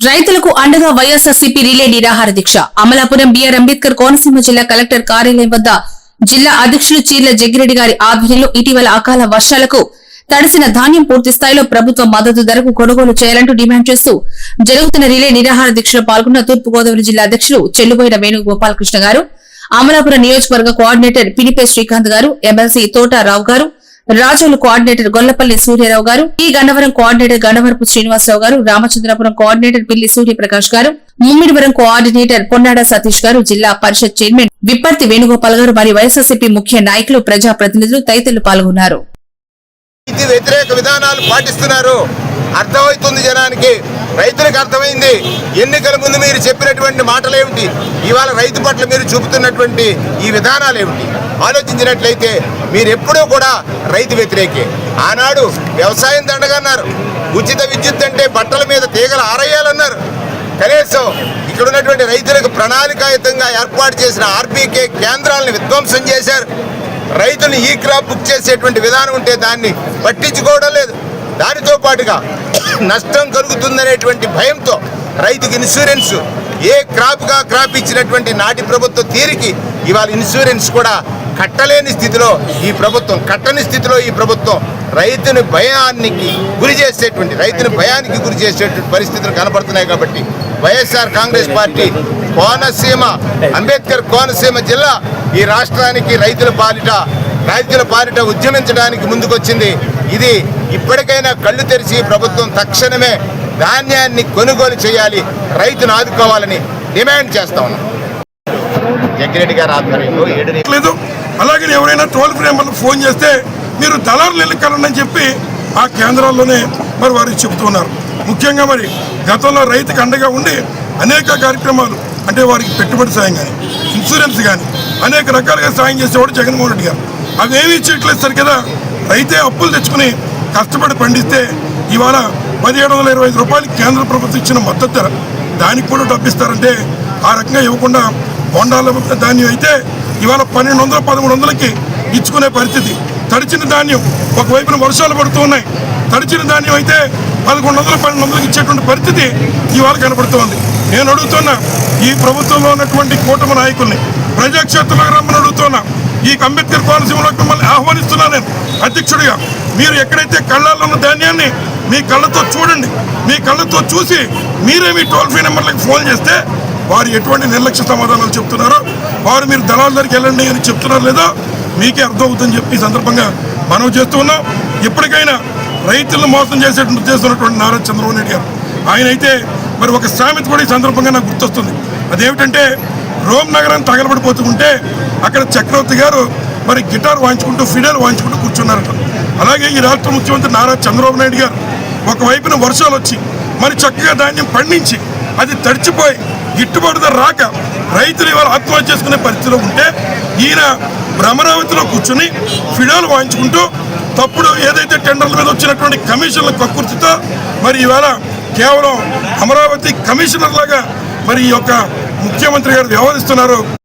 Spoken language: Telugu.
రైతులకు అండగా వైఎస్ఆర్సీపీ రిలే నిరాహార దీక్ష. అమలాపురం బిఆర్ అంబేద్కర్ కోనసీమ జిల్లా కలెక్టర్ కార్యాలయం వద్ద జిల్లా అధ్యక్షులు చీర్ల జగ్గిరెడ్డి గారి ఆధ్వర్యంలో ఇటీవల అకాల వర్షాలకు తడిసిన ధాన్యం పూర్తి స్థాయిలో ప్రభుత్వ మద్దతు ధరకు కొనుగోలు చేయాలంటూ డిమాండ్ చేస్తూ జరుగుతున్న రిలే నిరాహార దీక్షలో పాల్గొన్న తూర్పు గోదావరి జిల్లా అధ్యక్షులు చెల్లుబోయిన వేణుగోపాలకృష్ణ గారు అమలాపురం నియోజకవర్గ కోఆర్డినేటర్ పినిపే శ్రీకాంత్ గారు ఎమ్మెల్సీ తోటారావు గారు రాజోలు కోఆర్డినేటర్ గొల్లపల్లి సూర్యారావు గారు ఈ గన్నవరం కోఆర్డినేటర్ గన్నవరపు శ్రీనివాసరావు గారు రామచంద్రపురం కోఆర్డినేటర్ పిల్లి సూర్యప్రకాష్ గారు ముమ్మిడివరం కోఆర్డినేటర్ పొన్నాడ సతీష్ గారు జిల్లా పరిషత్ చైర్మన్ విప్పర్తి వేణుగోపాల్ గారు మరియు వైఎస్ఆర్సీపీ ముఖ్య నాయకులు ప్రజాప్రతినిధులు తదితరులు పాల్గొన్నారు. వ్యతిరేక విధానాలు పాటిస్తున్నారు. అర్థమవుతుంది జనానికి. రైతులకు అర్థమైంది. ఎన్నికల ముందు మీరు చెప్పినటువంటి మాటలు ఏమిటి ఇవాళ రైతు పట్ల మీరు చూపుతున్నటువంటి ఈ విధానాలు ఏమిటి ఆలోచించినట్లయితే మీరు ఎప్పుడూ కూడా రైతు వ్యతిరేకే. ఆనాడు వ్యవసాయం దండగన్నారు ఉచిత విద్యుత్ అంటే బట్టల మీద తీగలు ఆరయ్యాలన్నారు కనీసం ఇక్కడ ఉన్నటువంటి రైతులకు ప్రణాళికాయుతంగా ఏర్పాటు చేసిన ఆర్బీకే కేంద్రాలను విధ్వంసం చేశారు. రైతులు ఈ క్రాప్ బుక్ చేసేటువంటి విధానం ఉంటే దాన్ని పట్టించుకోవడం లేదు. దానితో పాటుగా నష్టం కలుగుతుందనేటువంటి భయంతో రైతుకి ఇన్సూరెన్స్ ఏ క్రాప్గా క్రాప్ ఇచ్చినటువంటి నాటి ప్రభుత్వ తీరికి ఇవాళ ఇన్సూరెన్స్ కూడా కట్టలేని స్థితిలో ఈ ప్రభుత్వం కట్టని స్థితిలో ఈ ప్రభుత్వం రైతుని భయానికి గురి చేసేటువంటి రైతుని భయానికి గురి చేసేటువంటి పరిస్థితులు కనపడుతున్నాయి కాబట్టి వైఎస్ఆర్ కాంగ్రెస్ పార్టీ కోనసీమ అంబేద్కర్ కోనసీమ జిల్లా ఈ రాష్ట్రానికి రైతుల పాలిట రైతుల పాలిట ఉద్యమించడానికి ముందుకొచ్చింది ఇది ఇప్పటికైనా కళ్ళు తెరిచి ప్రభుత్వం తక్షణమే ధాన్యాన్ని కొనుగోలు చేయాలి రైతును ఆదుకోవాలని డిమాండ్ చేస్తా ఉన్నాం. జగ్గిరెడ్డి ఆధ్వర్యంలో ఏడు లేదు. అలాగే ఎవరైనా టోల్ ఫ్రీ నెంబర్లకు ఫోన్ చేస్తే మీరు దళారులు ఎన్నికలని చెప్పి ఆ కేంద్రాల్లోనే మరి వారికి చెబుతున్నారు ముఖ్యంగా మరి గతంలో రైతుకు అండగా ఉండి అనేక కార్యక్రమాలు అంటే వారికి పెట్టుబడి సాయం కానీ ఇన్సూరెన్స్ కానీ అనేక రకాలుగా సాయం చేసేవాడు జగన్మోహన్ రెడ్డి గారు. అవి చేయట్లేదు ఇచ్చేయట్లేదు కదా రైతే అప్పులు తెచ్చుకుని కష్టపడి పండిస్తే ఇవాళ పదిహేడు వందల ఇరవై ఐదు రూపాయలు కేంద్ర ప్రభుత్వం ఇచ్చిన మద్దతు ధర. దానికి కూడా డబ్బు ఇస్తారంటే ఆ రకంగా ఇవ్వకుండా బొండాల ధాన్యం అయితే ఇవాళ పన్నెండు వందల పదమూడు వందలకి ఇచ్చుకునే పరిస్థితి. తడిచిన ధాన్యం ఒకవైపున వర్షాలు పడుతూ ఉన్నాయి. తడిచిన ధాన్యం అయితే పదకొండు వందల పన్నెండు వందలకి ఇచ్చేటువంటి పరిస్థితి ఇవాళ కనబడుతోంది. నేను అడుగుతున్నా ఈ ప్రభుత్వంలో ఉన్నటువంటి కూటమి నాయకుల్ని ప్రజాక్షేత్రంలో రమ్మని అడుగుతున్నా ఈ అంబేద్కర్ కోనసీమలోకి మిమ్మల్ని ఆహ్వానిస్తున్నా నేను. అధ్యక్షుడిగా మీరు ఎక్కడైతే కళ్ళల్లో ఉన్న ధాన్యాన్ని మీ కళ్ళతో చూడండి మీ కళ్ళతో చూసి మీరే మీ టోల్ ఫ్రీ నెంబర్లకు ఫోన్ చేస్తే వారు ఎటువంటి నిర్లక్ష్య సమాధానాలు చెప్తున్నారో వారు మీరు దళాల దగ్గరికి వెళ్ళండి అని చెప్తున్నారు లేదో మీకే అర్థమవుతుందని చెప్పి సందర్భంగా మనం చేస్తూ ఉన్నాం. ఇప్పటికైనా రైతులను మోసం చేసేటువంటి చేస్తున్నటువంటి నారా చంద్రబాబు నాయుడు గారు. ఆయన అయితే మరి ఒక సామెత కూడా ఈ సందర్భంగా నాకు గుర్తొస్తుంది. అదేమిటంటే రోమ్ నగరం తగలబడిపోతుంటే అక్కడ చక్రవర్తి గారు మరి గిటార్ వాయించుకుంటూ ఫిడల్ వాయించుకుంటూ కూర్చున్నారట. అలాగే ఈ రాష్ట్ర ముఖ్యమంత్రి నారా చంద్రబాబు నాయుడు గారు ఒకవైపున వర్షాలు వచ్చి మరి చక్కగా ధాన్యం పండించి అది తడిచిపోయి గిట్టుబాటు ధర రాక రైతులు ఇవాళ ఆత్మహత్య చేసుకునే పరిస్థితిలో ఉంటే ఈయన భ్రమరావతిలో కూర్చుని ఫిడాలు వాయించుకుంటూ తప్పుడు ఏదైతే టెండర్ల మీద వచ్చినటువంటి కమిషన్ల కక్కుర్తితో మరి ఇవాళ కేవలం అమరావతి కమిషనర్ లాగా మరి ఈ యొక్క ముఖ్యమంత్రి గారు వ్యవహరిస్తున్నారు.